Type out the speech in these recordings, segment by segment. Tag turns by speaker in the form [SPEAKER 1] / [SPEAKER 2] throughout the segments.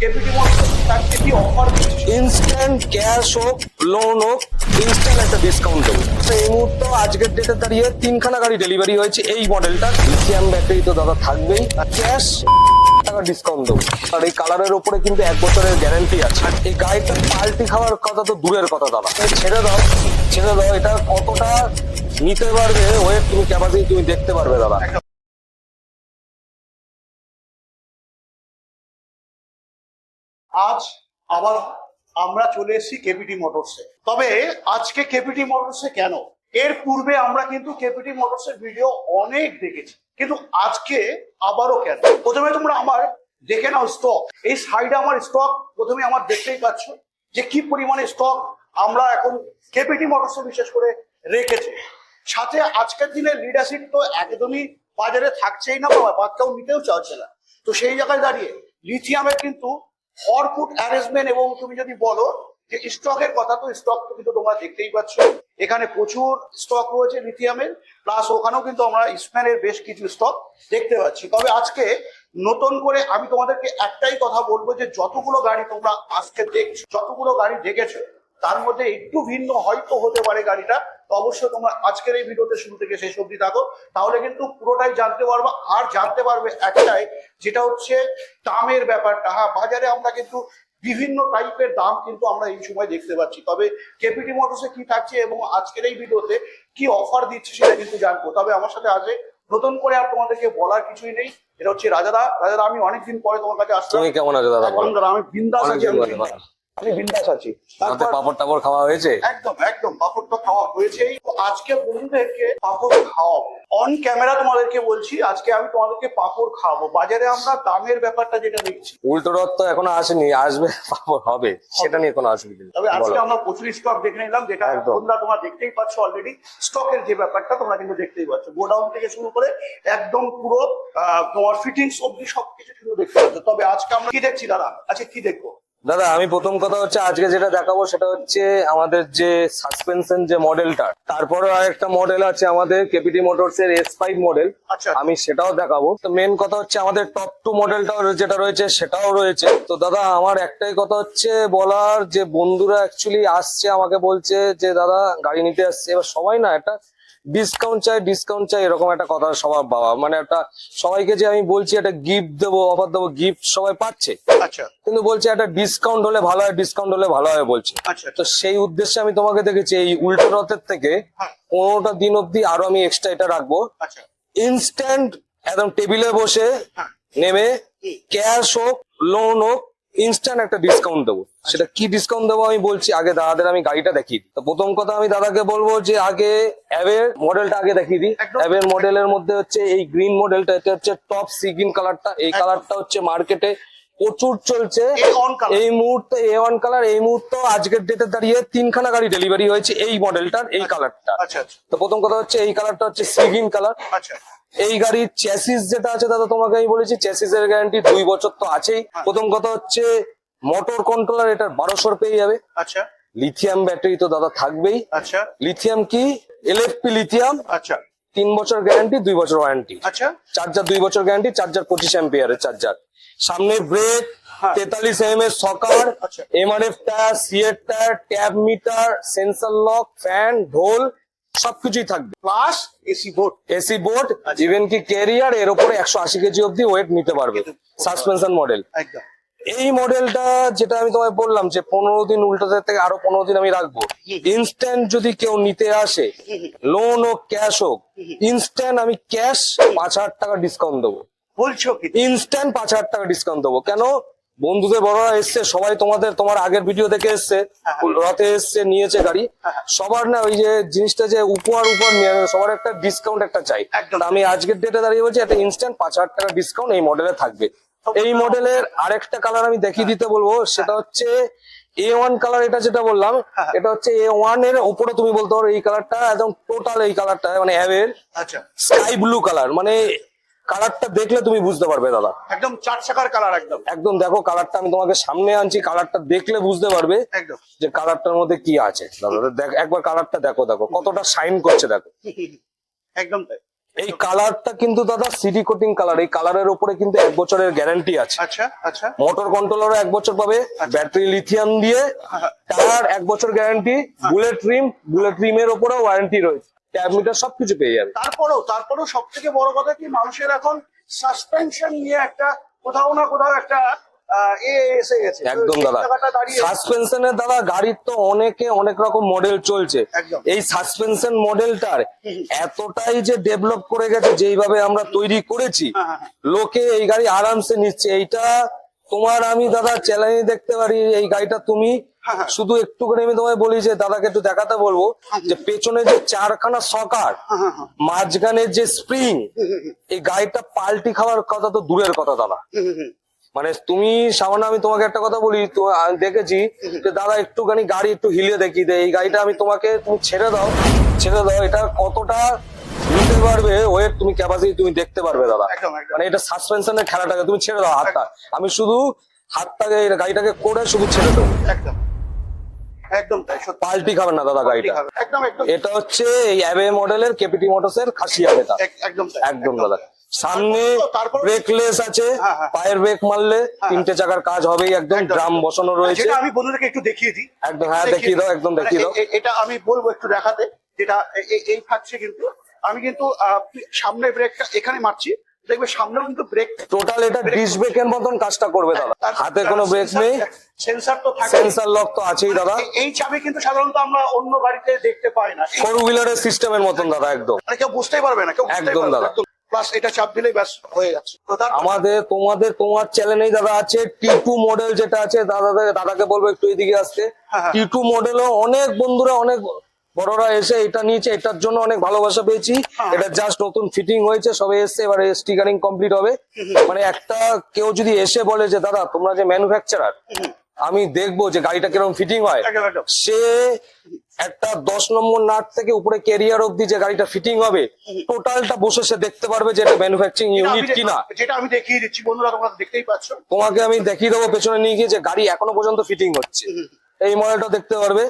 [SPEAKER 1] KPT তাকে কি offer
[SPEAKER 2] instant cash হোক লোন হোক ইনস্ট্যান্ট একটা ডিসকাউন্ট দেবো। তো এই মুহূর্তে আজকের ডেটে দাঁড়িয়ে তিনখানা গাড়ি ডেলিভারি হয়েছে। এই মডেলটা লিথিয়াম ব্যাটারি তো দাদা থাকবেই। আর ক্যাশ টাকা ডিসকাউন্ট দেবো। আর এই কালারের উপরে কিন্তু এক বছরের গ্যারান্টি আছে। আর এই গাড়িটা পাল্টি খাওয়ার কথা তো দূরের কথা দাদা। ছেড়ে দাও ছেড়ে দাও। এটা কতটা নিতে পারবে? ওয়েট তুমি ক্যাপাসিটি তুমি দেখতে পারবে দাদা।
[SPEAKER 1] আজ আবার আমরা চলে এসেছি কেপিটি মোটরসে তবে আজকে কেপিটি মোটরসে কেন? এর পূর্বে আমরা কিন্তু কেপিটি মোটরসের ভিডিও অনেক দেখেছি। কিন্তু আজকে আবারও কেন? প্রথমে তোমরা আমার দেখে নাও স্টক এই সাইডে আমার স্টক প্রথমে আমার দেখতেই পাচ্ছ যে কি পরিমাণে স্টক আমরা এখন কেপিটি মোটরসে বিশেষ করে রেখেছি। সাথে আজকের দিনে লিডারশিপ তো একদমই বাজারে থাকছেই না বা কেউ নিতেও চাচ্ছে না। তো সেই জায়গায় দাঁড়িয়ে লিথিয়ামের কিন্তু ফরফুট অ্যারেঞ্জমেন্ট এবং তুমি যদি বলো যে স্টকের কথা, তো স্টক তো তোমরা দেখতেই পাচ্ছ। এখানে প্রচুর স্টক রয়েছে লিথিয়ামের প্লাস ওখানেও কিন্তু আমরা ইসম্যানের বেশ কিছু স্টক দেখতে পাচ্ছি। তবে আজকে নতুন করে আমি তোমাদেরকে একটাই কথা বলব যে যতগুলো গাড়ি তোমরা আজকে দেখছ, যতগুলো গাড়ি দেখেছ, তার মধ্যে একটু ভিন্ন হয়তো হতে পারে গাড়িটা। তো অবশ্যই তোমরা আজকের এই ভিডিওতে শুরু থেকে শেষ অবধি থাকো। তাহলে কিন্তু পুরোটাই জানতে পারবে আর জানতে পারবে একটাই যেটা হচ্ছে দামের ব্যাপারটা। হ্যাঁ বাজারে আমরা কিন্তু বিভিন্ন টাইপের দাম কিন্তু আমরা এই সময় দেখতে পাচ্ছি। তবে কেপিটি মোটরসে কি থাকছে এবং আজকের এই ভিডিওতে কি অফার দিচ্ছে সেটা কিন্তু জানব। তবে আমার সাথে আজ নতুন করে আর তোমাদেরকে বলার কিছুই নেই। এটা হচ্ছে রাজাদা। রাজাদা আমি অনেকদিন পরে তোমার কাছে আসলাম।
[SPEAKER 2] তুমি কেমন আছো দাদা
[SPEAKER 1] একদম দাদা, আমি বিন্দাস আছি আমি বিন্দাস। আছি। তারপর
[SPEAKER 2] পাপড় টাপড় খাওয়া হয়েছে?
[SPEAKER 1] একদম একদম। তো খাওয়া হয়েছেই। তো আজকে বন্ধুদেরকে পাপড় খাওয়াবো। অন ক্যামেরা তোমাদেরকে বলছি আজকে আমি তোমাদেরকে পাপড় খাওয়াবো। বাজারে আমরা দামের ব্যাপারটা যেটা দেখছি।
[SPEAKER 2] উল্টো রথ তো এখনও আসেনি আসবে পাপড় হবে সেটা নিয়ে কোনো অসুবিধা নেই।
[SPEAKER 1] তবে আজকে আমরা প্রচুর স্টক দেখে নিলাম যেটা। তোমরা তোমরা দেখতেই পাচ্ছ অলরেডি স্টকের যে ব্যাপারটা তোমরা কিন্তু দেখতেই পাচ্ছ। গোডাউন থেকে শুরু করে একদম পুরো আহ, তোমার ফিটিংস অব্দি সবকিছু শুরু দেখতে পাচ্ছ। তবে আজকে আমরা কি দেখছি দাদা? আজকে কি দেখব?
[SPEAKER 2] দাদা আমি প্রথম কথা হচ্ছে আজকে যেটা দেখাবো সেটা হচ্ছে আমাদের যে সাসপেনশন যে মডেলটা তারপরে আরেকটা মডেল আছে আমাদের কেপিটি মোটরস এর এস ফাইভ মডেল
[SPEAKER 1] আচ্ছা
[SPEAKER 2] আমি সেটাও দেখাবো। তো মেন কথা হচ্ছে আমাদের টপ টু মডেলটাও যেটা রয়েছে সেটাও রয়েছে। তো দাদা আমার একটাই কথা হচ্ছে বলার যে বন্ধুরা অ্যাকচুয়ালি আসছে আমাকে বলছে যে দাদা গাড়ি নিতে আসছে। এবার সবাই না একটা ডিসকাউন্ট চাই ডিসকাউন্ট চাই এরকম একটা কথা সবার বাবা। মানে একটা সবাইকে যে আমি বলছি একটা গিফট দেবো অফার দেবো গিফট সবাই পাচ্ছে।
[SPEAKER 1] আচ্ছা।
[SPEAKER 2] কিন্তু বলছে একটা ডিসকাউন্ট হলে ভালো হয় ডিসকাউন্ট হলে ভালো হয় বলছে।
[SPEAKER 1] আচ্ছা
[SPEAKER 2] তো সেই উদ্দেশ্যে আমি তোমাকে দেখেছি এই উল্টো রথের থেকে
[SPEAKER 1] হ্যাঁ।
[SPEAKER 2] পনেরোটা দিন অব্দি আরও আমি এক্সট্রা এটা রাখব।
[SPEAKER 1] আচ্ছা।
[SPEAKER 2] ইনস্ট্যান্ট একদম টেবিলে বসে
[SPEAKER 1] হ্যাঁ।
[SPEAKER 2] নেমে ক্যাশ হোক লোন হোক ইনস্ট্যান্ট একটা ডিসকাউন্ট দেবো। সেটা কি ডিসকাউন্ট দেবো আমি বলছি আগে দাদাদের আমি গাড়িটা দেখিয়ে দিই। তো প্রথম কথা আমি দাদাকে বলব যে আগে অ্যাবের মডেলটা আগে দেখিয়ে দিই। অ্যাবের মডেলের মধ্যে হচ্ছে এই গ্রিন মডেলটা এটা হচ্ছে টপ সিগিন কালারটা এই কালারটা হচ্ছে মার্কেটে প্রচুর চলছে।
[SPEAKER 1] এই
[SPEAKER 2] মুহূর্তে এ ওয়ান কালার এই মুহূর্তে আজকের ডেটে দাঁড়িয়ে তিনখানা গাড়ি ডেলিভারি হয়েছে এই মডেলটার এই কালারটা
[SPEAKER 1] আচ্ছা আচ্ছা।
[SPEAKER 2] তো প্রথম কথা হচ্ছে এই কালারটা হচ্ছে সিগিন কালার
[SPEAKER 1] আচ্ছা।
[SPEAKER 2] এই গাড়ির চ্যাসিস যেটা আছে দাদা তোমাকে আমি বলেছি চ্যাসিস এর গ্যারান্টি দুই বছর তো আছেই।
[SPEAKER 1] হ্যাঁ।
[SPEAKER 2] প্রথম কথা হচ্ছে মোটর কন্ট্রোলার এটার বারোশোর পেয়ে যাবে।
[SPEAKER 1] আচ্ছা।
[SPEAKER 2] লিথিয়াম ব্যাটারি তো দাদা থাকবেই।
[SPEAKER 1] আচ্ছা।
[SPEAKER 2] লিথিয়াম কি? এলএফপি লিথিয়াম
[SPEAKER 1] আচ্ছা।
[SPEAKER 2] তিন বছর গ্যারান্টি দুই বছর ওয়ারেন্টি
[SPEAKER 1] আচ্ছা।
[SPEAKER 2] চার্জার দুই বছর গ্যারান্টি চার্জার পঁচিশ এম্পিয়ারের চার্জার সামনে ব্রেক। তেতাল্লিশ এম এর shocker. MRF tyre সিএর tyre tab meter sensor lock fan ঢোল সবকিছুই থাকবে।
[SPEAKER 1] Plus AC board
[SPEAKER 2] AC board. Even কি ক্যারিয়ার এর উপরে একশো আশি কেজি অব্দি ওয়েট নিতে পারবে। সাসপেনশন মডেল
[SPEAKER 1] একদম।
[SPEAKER 2] এই মডেলটা যেটা আমি তোমায় বললাম যে পনেরো দিন উল্টোদের থেকে আরও পনেরো দিন আমি রাখব। ইনস্ট্যান্ট যদি কেউ নিতে আসে লোন হোক ক্যাশ হোক ইনস্ট্যান্ট আমি ক্যাশ পাঁচ হাজার টাকা ডিসকাউন্ট দেবো।
[SPEAKER 1] বলছো কি?
[SPEAKER 2] ইনস্ট্যান্ট পাঁচ হাজার টাকা ডিসকাউন্ট দেবো। কেন? বন্ধুদের বড়রা এসছে সবাই তোমাদের তোমার আগের ভিডিও দেখে এসছে রথে এসছে নিয়েছে গাড়ি। সবার না ওই যে জিনিসটা যে উপহার উপহার নিয়ে সবার একটা ডিসকাউন্ট একটা চাই। আমি আজকের ডেটে দাঁড়িয়ে বলছি একটা ইনস্ট্যান্ট পাঁচ হাজার টাকা ডিসকাউন্ট এই মডেলে থাকবে। এই মডেলের আরেকটা কালার আমি দেখিয়ে দিতে বলব সেটা হচ্ছে এ ওয়ান কালার এটা যেটা বললাম
[SPEAKER 1] হ্যাঁ।
[SPEAKER 2] এটা হচ্ছে এ ওয়ানের উপরে তুমি বলতে পারো এই কালারটা একদম টোটাল এই কালারটা মানে অ্যাভের স্কাই ব্লু কালার মানে কালারটা দেখলে তুমি বুঝতে পারবে দাদা।
[SPEAKER 1] একদম চার চাকার কালার একদম।
[SPEAKER 2] একদম দেখো কালারটা আমি তোমাকে সামনে আনছি কালারটা দেখলে বুঝতে পারবে
[SPEAKER 1] একদম।
[SPEAKER 2] যে কালারটার মধ্যে কি আছে। দাদা দেখ একবার কালারটা দেখো দেখো কতটা শাইন করছে দেখো।
[SPEAKER 1] একদম তাই।
[SPEAKER 2] এই কালারটা কিন্তু দাদা সিডি কোটিং কালার এই কালারের উপরে কিন্তু এক বছরের গ্যারান্টি আছে।
[SPEAKER 1] আচ্ছা আচ্ছা।
[SPEAKER 2] মোটর কন্ট্রোলারও এক বছর পাবে ব্যাটারি লিথিয়াম দিয়ে টায়ার এক বছর গ্যারান্টি বুলেট রিম বুলেট রিমের উপরেও ওয়ারেন্টি রয়েছে। ট্যাব মিটার সবকিছু পেয়ে যাবে।
[SPEAKER 1] তারপরেও তারপরেও সব থেকে বড় কথা কি মানুষের এখন সাসপেনশন নিয়ে একটা কোথাও না কোথাও একটা
[SPEAKER 2] একদম দাদা। সাসপেনশনের দাদা গাড়ির তো অনেকে অনেক রকম মডেল চলছে। এই সাসপেনশন মডেলটার এতটাই যে ডেভেলপ করে গেছে যেইভাবে আমরা তৈরি করেছি
[SPEAKER 1] হ্যাঁ, হ্যাঁ, হ্যাঁ।
[SPEAKER 2] লোকে এই গাড়ি আরামসে নিচ্ছে। এইটা তোমার আমি দাদা চ্যালেঞ্জ দেখতে পারি এই গাড়িটা তুমি। শুধু একটু করে আমি তোমায় বলি যে দাদাকে একটু দেখাতে বলব যে পেছনে যে চারখানা সকার মাঝখানে যে স্প্রিং এই গাড়িটা পাল্টি খাওয়ার কথা তো দূরের কথা দাদা। মানে তুমি সামান্য আমি তোমাকে একটা কথা বলি তো আমি দেখেছি যে দাদা একটুখানি গাড়ি একটু হিলে দেখি দে এই গাড়িটা আমি তোমাকে তুমি ছেড়ে দাও ছেড়ে দাও। এটা কতটা নিতে পারবে? ওয়েট তুমি ক্যাপাসিটি তুমি দেখতে পারবে দাদা। মানে এটা সাসপেনশনের খেলাটাকে তুমি ছেড়ে দাও হাতটা। আমি শুধু হাতটাকে গাড়িটাকে করে শুধু ছেড়ে দেবো।
[SPEAKER 1] একদম। একদম তাই
[SPEAKER 2] পাল্টি খাবে না দাদা গাড়িটা।
[SPEAKER 1] একদম একদম।
[SPEAKER 2] এটা হচ্ছে এই অ্যাবে মডেলের কেপিটি মোটরসের খাসিয়া এটা
[SPEAKER 1] এক- একদম
[SPEAKER 2] একদম দাদা। সামনে
[SPEAKER 1] তারপর-
[SPEAKER 2] ব্রেকলেস আছে
[SPEAKER 1] হ্যাঁ, হ্যাঁ।
[SPEAKER 2] পায়ের ব্রেক মারলে তিনটে চাকার কাজ হবেই একদম। ড্রাম বসানো রয়েছে।
[SPEAKER 1] আমি বন্ধুদেরকে একটু দেখিয়ে দিই।
[SPEAKER 2] একদম, হ্যাঁ, দেখিয়ে দাও, একদম দেখিয়ে দাও।
[SPEAKER 1] এ- এটা আমি বলব একটু দেখাতে যেটা এই থাকছে কিন্তু। আমি কিন্তু সামনে ব্রেকটা এখানে মারছি। দেখবে সামনেও কিন্তু ব্রেক
[SPEAKER 2] টোটাল এটা ডিস ব্রেকের মতন কাজটা করবে দাদা। হাতে কোনো ব্রেক নেই।
[SPEAKER 1] সেন্সার তো থাকে
[SPEAKER 2] সেন্সার লক তো আছেই দাদা।
[SPEAKER 1] এই চাবি কিন্তু সাধারণত আমরা অন্য গাড়িতে দেখতে পাই না।
[SPEAKER 2] ফোর হুইলারের সিস্টেমের মতন দাদা একদম।
[SPEAKER 1] মানে কেউ বুঝতেই পারবে না কেউ
[SPEAKER 2] একদম দাদা।
[SPEAKER 1] প্লাস এটা চাপ দিলেই ব্যাস হয়ে যাচ্ছে।
[SPEAKER 2] আমাদের তোমাদের তোমার চ্যানেলেই দাদা আছে টি টু মডেল যেটা আছে দাদা দাদাকে বলব একটু এদিকে আসতে।
[SPEAKER 1] হ্যাঁ, হ্যাঁ।
[SPEAKER 2] টি টু মডেলও অনেক বন্ধুরা অনেক বড়রা এসে এটা নিয়েছে এটার জন্য অনেক ভালোবাসা পেয়েছি।
[SPEAKER 1] হ্যাঁ।
[SPEAKER 2] এটা জাস্ট নতুন ফিটিং হয়েছে সবে এসছে এবারে স্টিকারিং কমপ্লিট হবে। মানে একটা কেউ যদি এসে বলে যে দাদা তোমরা যে ম্যানুফ্যাকচারার আমি দেখব যে গাড়িটা কীরকম ফিটিং হয়। সে একটা দশ নম্বর নাট থেকে উপরে কেরিয়ার অব্দি যে গাড়িটা ফিটিং হবে টোটালটা বসে সে দেখতে পারবে যে এটা ম্যানুফ্যাকচারিং ইউনিট কিনা।
[SPEAKER 1] যেটা আমি দেখিয়ে দিচ্ছি বন্ধুরা তোমরা দেখতেই পাচ্ছ।
[SPEAKER 2] তোমাকে আমি দেখিয়ে দেবো পেছনে নিয়ে গিয়ে যে গাড়ি এখনও পর্যন্ত ফিটিং হচ্ছে। এই মডেলটা দেখতে পারবে।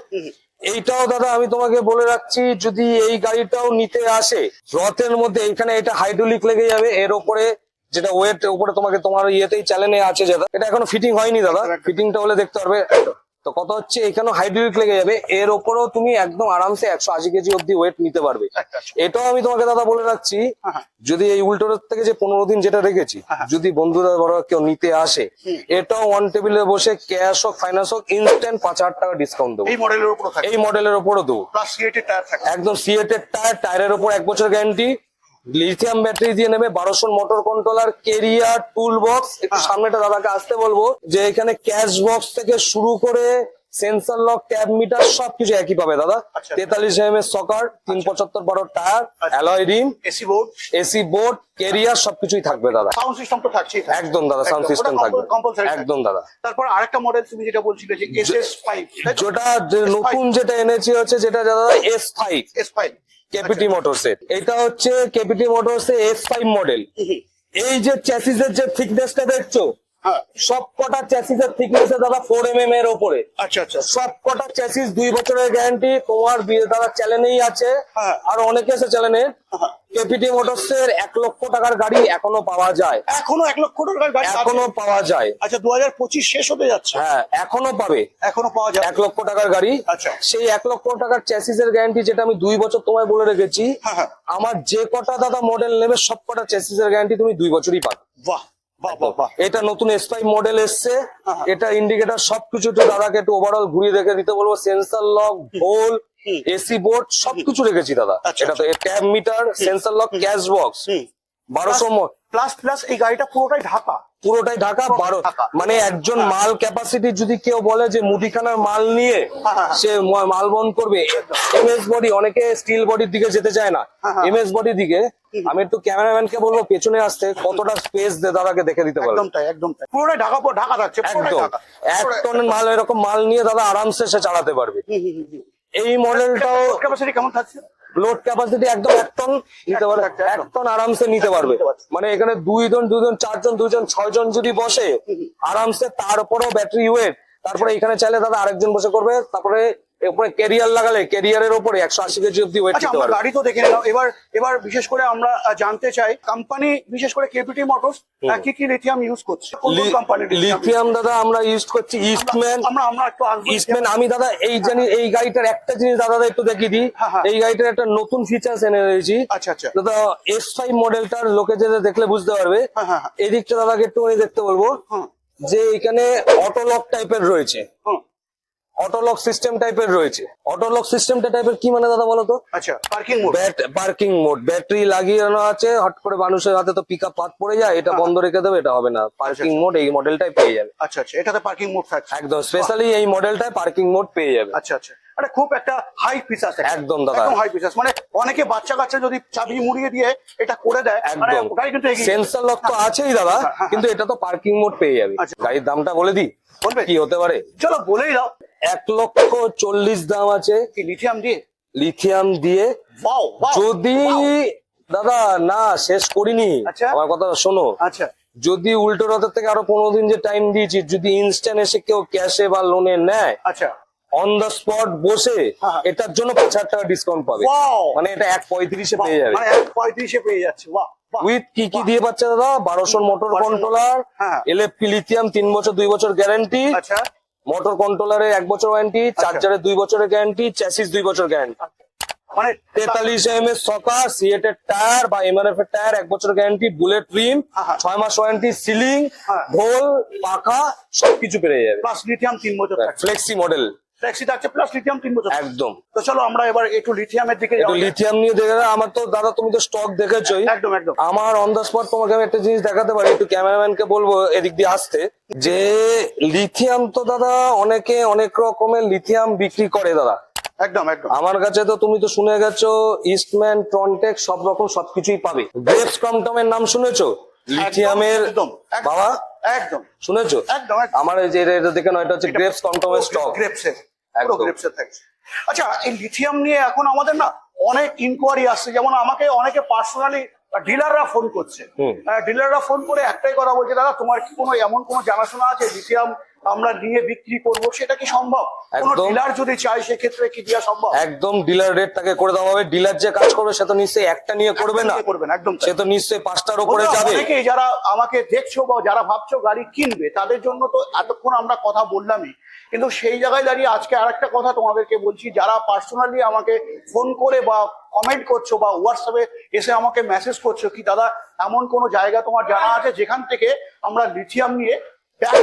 [SPEAKER 2] এইটাও দাদা আমি তোমাকে বলে রাখছি যদি এই গাড়িটাও নিতে আসে রথের মধ্যে এইখানে এটা হাইড্রোলিক লেগে যাবে এর উপরে যেটা ওয়েট উপরে তোমাকে তোমার ইয়েতেই চ্যানেলে আছে যেটা। এটা এখনও ফিটিং হয়নি দাদা। ফিটিংটা হলে দেখতে পারবে। তো কত হচ্ছে এখানেও হাইড্রোলিক লেগে যাবে। এর ওপরেও তুমি একদম আরামসে একশো আশি কেজি অব্দি ওয়েট নিতে পারবে।
[SPEAKER 1] আচ্ছা, আচ্ছা।
[SPEAKER 2] এটাও আমি তোমাকে দাদা বলে রাখছি।
[SPEAKER 1] হ্যাঁ, হ্যাঁ।
[SPEAKER 2] যদি এই উল্টোর থেকে যে পনেরো দিন যেটা রেখেছি
[SPEAKER 1] হ্যাঁ।
[SPEAKER 2] যদি বন্ধুরা বড় কেউ নিতে আসে এটাও ওয়ান টেবিলে বসে ক্যাশ হোক ফাইন্যান্স হোক ইনস্ট্যান্ট পাঁচ হাজার টাকা ডিসকাউন্ট দেবো।
[SPEAKER 1] এই মডেলের উপর
[SPEAKER 2] এই মডেলের ওপরও দেবো। একদম সিএটের টায়ার টায়ারের ওপর এক বছর গ্যারান্টি লিথিয়াম ব্যাটারি দিয়ে নেবে বারোশো motor controller carrier tool box একটু
[SPEAKER 1] হ্যাঁ।
[SPEAKER 2] সামনেটা দাদাকে আসতে বলব যে এখানে ক্যাশ বক্স থেকে শুরু করে সেন্সর লক ট্যাব মিটার সবকিছু একই পাবে দাদা।
[SPEAKER 1] আচ্ছা।
[SPEAKER 2] তেতাল্লিশ এম এর সকার তিন পঁচাত্তর বারো টায়ার
[SPEAKER 1] আচ্ছা।
[SPEAKER 2] Alloy rim
[SPEAKER 1] AC board
[SPEAKER 2] AC board carrier সবকিছুই থাকবে দাদা।
[SPEAKER 1] সাউন্ড সিস্টেম তো থাকছেই
[SPEAKER 2] একদম দাদা সাউন্ড সিস্টেম থাকবে। একদম দাদা।
[SPEAKER 1] তারপর আরেকটা মডেল তুমি যেটা বলছিলে যে এস এস ফাইভ
[SPEAKER 2] যেটা যে নতুন যেটা এনেছি হচ্ছে যেটা দাদা S five
[SPEAKER 1] S five
[SPEAKER 2] KPT motors এর। এটা হচ্ছে কেপিটি মোটরস এর এস ফাইভ মডেল এই যে চ্যাসিসের যে থিকনেসটা দেখছ সব কটা চ্যাসিসের থিকনেস দাদা ফোর এম এম এর ওপরে।
[SPEAKER 1] আচ্ছা আচ্ছা।
[SPEAKER 2] সব কটা চ্যাসিস দুই বছরের গ্যারান্টি তোমার বিয়ে দাদা চ্যালেঞ্জেই আছে।
[SPEAKER 1] হ্যাঁ।
[SPEAKER 2] আর অনেকে আছে চ্যালেঞ্জে
[SPEAKER 1] হ্যাঁ।
[SPEAKER 2] কেপিটি মোটরস এর এক লক্ষ টাকার গাড়ি এখনও পাওয়া যায়।
[SPEAKER 1] এখনও এক লক্ষ টাকার গাড়ি
[SPEAKER 2] এখনও পাওয়া যায়।
[SPEAKER 1] আচ্ছা দু হাজার পঁচিশ শেষ হতে যাচ্ছে।
[SPEAKER 2] হ্যাঁ এখনও পাবে।
[SPEAKER 1] এখনও পাওয়া যায়
[SPEAKER 2] এক লক্ষ টাকার গাড়ি।
[SPEAKER 1] আচ্ছা।
[SPEAKER 2] সেই এক লক্ষ টাকার চ্যাসিসের গ্যারান্টি যেটা আমি দুই বছর তোমায় বলে রেখেছি
[SPEAKER 1] হ্যাঁ, হ্যাঁ।
[SPEAKER 2] আমার যে কটা দাদা মডেল নেবে সব কটা চ্যাসিসের গ্যারান্টি তুমি দুই বছরই পাবে।
[SPEAKER 1] বাহ।
[SPEAKER 2] এটা নতুন এস মডেল এসছে। এটা ইন্ডিকেটার সবকিছু একটু দাদাকে একটু ওভারঅল ঘুরিয়ে দেখে দিতে বলব। সেন্সার লক ভোল এসি বোর্ড সবকিছু রেখেছি দাদা।
[SPEAKER 1] আচ্ছা,
[SPEAKER 2] এটা তো tab meter sensor lock cash box বারোশো
[SPEAKER 1] প্লাস প্লাস এই গাড়িটা পুরোটাই ঢাকা?
[SPEAKER 2] পুরোটাই ঢাকা বারো মানে একজন মাল ক্যাপাসিটি যদি কেউ বলে যে মুদিখানার মাল নিয়ে
[SPEAKER 1] হ্যাঁ, হ্যাঁ।
[SPEAKER 2] সে মাল বন্ধ করবে এমএস বডি অনেকে স্টিল বডির দিকে যেতে চায় না।
[SPEAKER 1] এম
[SPEAKER 2] এস বডির দিকে আমি একটু ক্যামেরাম্যানকে বলব পেছনে আসতে কতটা স্পেস দে দাদাকে দেখে দিতে পারবে
[SPEAKER 1] একদম তাই একদম তাই। পুরোটাই ঢাকা পুরো ঢাকা থাকছে
[SPEAKER 2] একদম। এক টনের মাল এরকম মাল নিয়ে দাদা আরামসে সে চালাতে পারবে। এই মডেলটাও
[SPEAKER 1] ক্যাপাসিটি কেমন থাকছে?
[SPEAKER 2] লোড ক্যাপাসিটি একদম এক টন নিতে পারবে।
[SPEAKER 1] এক টন,
[SPEAKER 2] আরামসে নিতে পারবে। মানে এখানে দুই জন দুজন চারজন দুজন ছয় জন যদি বসে আরামসে তারপরেও ব্যাটারি ওয়েট তারপরে এখানে চাইলে দাদা আরেকজন বসে করবে তারপরে এরপরে ক্যারিয়ার লাগালে ক্যারিয়ারের ওপরে একশো আশি কেজি অব্দি ওয়েট
[SPEAKER 1] আচ্ছা
[SPEAKER 2] পারবে।
[SPEAKER 1] গাড়ি তো দেখে নিলাম। এবার এবার বিশেষ করে আমরা জানতে চাই কোম্পানি বিশেষ করে কেপিটি মোটরস কি কি লিথিয়াম ইউজ করছে? কোন কোন কোম্পানি
[SPEAKER 2] লিথিয়াম দাদা আমরা ইউজ করছি ইস্টম্যান
[SPEAKER 1] আমরা আমরা একটু
[SPEAKER 2] ইস্টম্যান আমি দাদা এই জানি এই গাড়িটার একটা জিনিস দাদা একটু দেখিয়ে দিই।
[SPEAKER 1] হ্যাঁ, হ্যাঁ।
[SPEAKER 2] এই গাড়িটার একটা নতুন ফিচার্স এনে রয়েছি
[SPEAKER 1] আচ্ছা আচ্ছা।
[SPEAKER 2] দাদা এস ফাইভ মডেলটার লোকে যেটা দেখলে বুঝতে পারবে।
[SPEAKER 1] হ্যাঁ হ্যাঁ হ্যাঁ।
[SPEAKER 2] এই দিকটা দাদাকে একটু দেখতে বলব। যে এখানে অটোলক টাইপের রয়েছে। অটোলক সিস্টেম টাইপের রয়েছে। অটোলক সিস্টেমটা টাইপের কি মানে দাদা বলো তো
[SPEAKER 1] আচ্ছা parking mode
[SPEAKER 2] parking mode battery লাগিয়ে আছে হট করে মানুষের হাতে তো পিক আপ পাত পড়ে যায় এটা বন্ধ রেখে দেবে এটা হবে না। পার্কিং মোড এই মডেলটাই পেয়ে যাবে।
[SPEAKER 1] আচ্ছা আচ্ছা এটাতে পার্কিং মোড থাকছে।
[SPEAKER 2] একদম স্পেশালি এই মডেলটায় পার্কিং মোড পেয়ে যাবে।
[SPEAKER 1] আচ্ছা আচ্ছা। আরে খুব একটা হাই ফিচার্স
[SPEAKER 2] একদম দাদা।
[SPEAKER 1] একদম হাই ফিচার্স মানে অনেকে বাচ্চা কাচ্চা যদি চাবি মুড়িয়ে দিয়ে এটা করে দেয়
[SPEAKER 2] একদম।
[SPEAKER 1] গাড়ি কিন্তু
[SPEAKER 2] সেন্সর লক তো আছেই দাদা।
[SPEAKER 1] হ্যাঁ, হ্যাঁ।
[SPEAKER 2] কিন্তু এটা তো পার্কিং মোড পেয়ে যাবে।
[SPEAKER 1] আচ্ছা।
[SPEAKER 2] গাড়ির দামটা বলে দিই।
[SPEAKER 1] বলবে?
[SPEAKER 2] কি হতে পারে?
[SPEAKER 1] চলো বলেই দাও।
[SPEAKER 2] এক লক্ষ চল্লিশ দাম আছে।
[SPEAKER 1] কি লিথিয়াম দিয়ে?
[SPEAKER 2] লিথিয়াম দিয়ে। যদি দাদা না শেষ করিনি।
[SPEAKER 1] আচ্ছা।
[SPEAKER 2] আমার কথা শোনো।
[SPEAKER 1] আচ্ছা।
[SPEAKER 2] যদি উল্টো রথের থেকে আরও পনেরো দিন যে টাইম দিয়েছি যদি ইনস্ট্যান্ট এসে কেউ ক্যাশে বা লোনে নেয়
[SPEAKER 1] আচ্ছা।
[SPEAKER 2] অন দ্য স্পট বসে
[SPEAKER 1] হ্যাঁ।
[SPEAKER 2] এটার জন্য পাঁচ হাজার টাকা ডিসকাউন্ট পাবে। মানে এটা এক পঁয়ত্রিশে পেয়ে যাবে।
[SPEAKER 1] মানে এক পঁয়ত্রিশে পেয়ে যাচ্ছে।
[SPEAKER 2] উইথ কি কি দিয়ে পাচ্ছে দাদা? বারোশো মোটর কন্ট্রোলার
[SPEAKER 1] হ্যাঁ।
[SPEAKER 2] এলএফপি লিথিয়াম তিন বছর দুই বছর গ্যারান্টি
[SPEAKER 1] আচ্ছা।
[SPEAKER 2] মোটর কন্ট্রোলারে এক বছর ওয়ারেন্টি চার্জারে দুই বছরের গ্যারান্টি চ্যাসিস দুই বছর গ্যারান্টি
[SPEAKER 1] মানে
[SPEAKER 2] তেতাল্লিশ এম এর সকা সিএটের টায়ার বা এমআরএফ এর টায়ার এক বছর গ্যারান্টি বুলেট রিম ছয় মাস ওয়ারেন্টি সিলিং
[SPEAKER 1] হ্যাঁ।
[SPEAKER 2] ঢোল পাখা সবকিছু পেয়ে যাবে।
[SPEAKER 1] প্লাস লিথিয়াম তিন বছর
[SPEAKER 2] ফ্লেক্সি মডেল
[SPEAKER 1] ট্যাক্সি থাকছে প্লাস লিথিয়াম তিন বছর।
[SPEAKER 2] একদম।
[SPEAKER 1] তো চলো আমরা এবার একটু লিথিয়ামের দিকে
[SPEAKER 2] একটু লিথিয়াম নিয়ে দেখে আমার তো দাদা তুমি তো স্টক দেখেছোই।
[SPEAKER 1] একদম একদম।
[SPEAKER 2] আমার অন দ্য স্পট তোমাকে আমি একটা জিনিস দেখাতে পারি একটু ক্যামেরাম্যানকে বলব এদিক দিয়ে আসতে। যে লিথিয়াম তো দাদা অনেকে অনেক রকমের লিথিয়াম বিক্রি করে দাদা।
[SPEAKER 1] একদম একদম।
[SPEAKER 2] আমার কাছে তো তুমি তো শুনে গেছো ইস্টম্যান ট্রনটেক সব রকম সবকিছুই পাবে। গ্রেপস নাম শুনেছো? লিথিয়ামের বাবা?
[SPEAKER 1] একদম।
[SPEAKER 2] শুনেছো?
[SPEAKER 1] একদম
[SPEAKER 2] আমার এই যে এটা দেখে নয় এটা হচ্ছে গ্রেপস টমটমের স্টক
[SPEAKER 1] গ্রেপসের। পুরো গ্রেপসের থাকছে। আচ্ছা এই লিথিয়াম নিয়ে এখন আমাদের না অনেক ইনকোয়ারি আসছে। যেমন আমাকে অনেকে পার্সোনালি ডিলাররা ফোন করছে। ডিলাররা ফোন করে একটাই কথা বলছে দাদা তোমার কি কোনো এমন কোনো জানাশোনা আছে? লিথিয়াম আমরা নিয়ে বিক্রি করব সেটা কি সম্ভব? কোনো ডিলার যদি চায় সেক্ষেত্রে কি দেওয়া সম্ভব?
[SPEAKER 2] একদম ডিলার রেট তাকে করে দেওয়া হবে। ডিলার যে কাজ করবে সে তো নিশ্চয়ই একটা নিয়ে করবে না।
[SPEAKER 1] নিয়ে করবেন একদম
[SPEAKER 2] সে তো নিশ্চয়ই পাঁচটার উপরে যাবে।
[SPEAKER 1] অনেকেই যারা আমাকে দেখছ বা যারা ভাবছ গাড়ি কিনবে তাদের জন্য তো এতক্ষণ আমরা কথা বললামই। কিন্তু সেই জায়গায় দাঁড়িয়ে আজকে আরেকটা কথা তোমাদেরকে বলছি যারা পার্সোনালি আমাকে ফোন করে বা কমেন্ট করছ বা হোয়াটসঅ্যাপে এসে আমাকে মেসেজ করছ কি দাদা এমন কোনো জায়গা তোমার জানা আছে? যেখান থেকে আমরা লিথিয়াম নিয়ে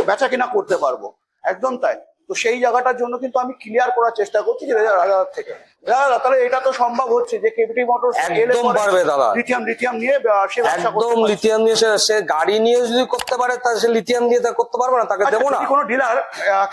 [SPEAKER 1] বেচা কিনা করতে পারব। একদম তাই। তো সেই জায়গাটার জন্য কিন্তু আমি ক্লিয়ার করার চেষ্টা করছি যে রাজার থেকে। দাদা তাহলে এটা তো সম্ভব হচ্ছে যে কেপিটি মোটর
[SPEAKER 2] একদম পারবে দাদা।
[SPEAKER 1] লিথিয়াম লিথিয়াম নিয়ে সে ব্যবসা করতে
[SPEAKER 2] একদম লিথিয়াম নিয়ে সে- গাড়ি নিয়ে যদি করতে পারে তাহলে সে লিথিয়াম দিয়ে তা করতে পারবে না? তাকে
[SPEAKER 1] আচ্ছা,
[SPEAKER 2] দেবো না?
[SPEAKER 1] কোনো ডিলার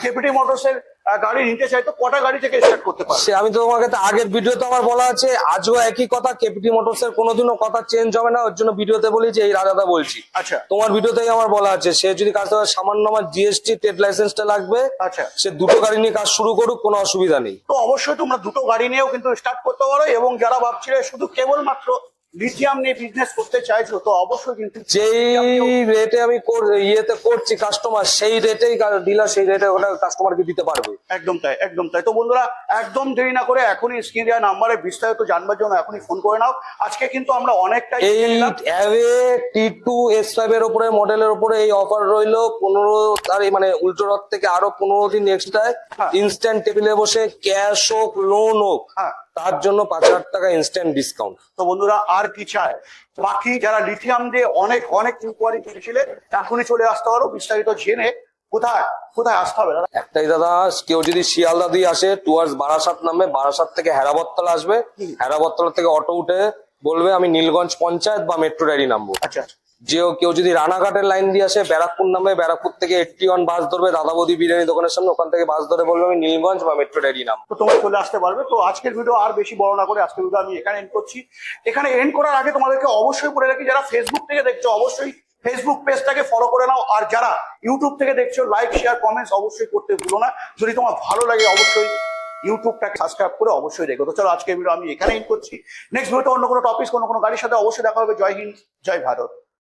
[SPEAKER 1] কেপিটি মোটরস এর আহ, গাড়ি নিতে চাই তো কটা গাড়ি থেকে স্টার্ট করতে পারে
[SPEAKER 2] সে আমি তো তোমাকে তো আগের ভিডিওতে আমার বলা আছে আজও একই কথা কেপিটি মোটরস এর কোনোদিনও কথা চেঞ্জ হবে না ওর জন্য ভিডিওতে বলি যে এই রাজাদা বলছি।
[SPEAKER 1] আচ্ছা।
[SPEAKER 2] তোমার ভিডিওতেই আমার বলা আছে সে যদি কাজ করে সামান্য আমার জিএসটি ট্রেড লাইসেন্সটা লাগবে
[SPEAKER 1] আচ্ছা।
[SPEAKER 2] সে দুটো গাড়ি নিয়ে কাজ শুরু করুক কোনো অসুবিধা নেই।
[SPEAKER 1] তো অবশ্যই তোমরা দুটো গাড়ি নিয়েও কিন্তু স্টার্ট করতে পারো এবং যারা ভাবছিলে শুধু কেবলমাত্র লিথিয়াম নিয়ে বিজনেস করতে চাইছো তো অবশ্যই কিন্তু
[SPEAKER 2] যেই রেটে আমি কর- ইয়েতে করছি কাস্টমার সেই রেটেই ডিলার সেই রেটে ওটা কাস্টমারকে দিতে পারবে
[SPEAKER 1] একদম তাই একদম তাই তো বন্ধুরা একদম দেরি না করে এখনই স্ক্রিন দেওয়া নাম্বারে বিস্তারিত জানবার জন্য এখনই ফোন করে নাও আজকে কিন্তু আমরা অনেকটাই
[SPEAKER 2] এই। অ্যাওয়ে টি টু এস ফাইভ এর উপরে মডেলের উপরে এই অফার রইল পনেরো তারিখ মানে উল্টো রথ থেকে আরও পনেরো দিন এক্সট্রা। ইনস্ট্যান্ট টেবিলে বসে ক্যাশ হোক লোন হোক
[SPEAKER 1] হ্যাঁ।
[SPEAKER 2] তার জন্য পাঁচ হাজার টাকা ইনস্ট্যান্ট ডিসকাউন্ট
[SPEAKER 1] তো বন্ধুরা আর কি চায় বাকি যারা লিথিয়াম দিয়ে অনেক অনেক ইনকোয়ারি করেছিলে এখনই চলে আসতে পারো। বিস্তারিত জেনে কোথায় কোথায় আসতে হবে দাদা?
[SPEAKER 2] একটাই দাদা কেউ যদি শিয়ালদা দিয়ে আসে টুয়ার্স বারাসাত নামে বারাসাত থেকে হেরাবত্তলা আসবে। হেরাবত্তলা থেকে অটো উঠে বলবে আমি নীলগঞ্জ পঞ্চায়েত বা মেট্রো ডায়েরি নামবো।
[SPEAKER 1] আচ্ছা আচ্ছা।
[SPEAKER 2] যে কেউ যদি রানাঘাটের লাইন দিয়ে আসে, ব্যারাকপুর নামে, ব্যারাকপুর থেকে এইটটি ওয়ান বাস ধরবে, দাদাবদি বিরিয়ানি দোকানের সামনে, ওখান থেকে বাস ধরে বলবে, আমি নীলগঞ্জ বা মেট্রো ডায়েরি নাম
[SPEAKER 1] তো তোমরা চলে আসতে পারবে। তো আজকের ভিডিও আর বেশি বড় না করে, আজকের ভিডিও আমি এখানে এন্ড করছি। এখানে এন্ড করার আগে তোমাদেরকে অবশ্যই বলে রাখি, যারা ফেসবুক থেকে দেখছ, অবশ্যই ফেসবুক পেজটাকে ফলো করে নাও। আর যারা ইউটিউব থেকে দেখছ লাইক শেয়ার কমেন্টস অবশ্যই করতে ভুলো না। যদি তোমার ভালো লাগে, অবশ্যই ইউটিউবটাকে সাবস্ক্রাইব করে অবশ্যই দেখো। তো চলো, আজকের ভিডিও আমি এখানে এন্ড করছি। নেক্সট ভিডিওতে অন্য কোনো টপিক কোনো কোনো গাড়ির সাথে অবশ্যই দেখা হবে। জয় হিন্দ, জয় ভারত।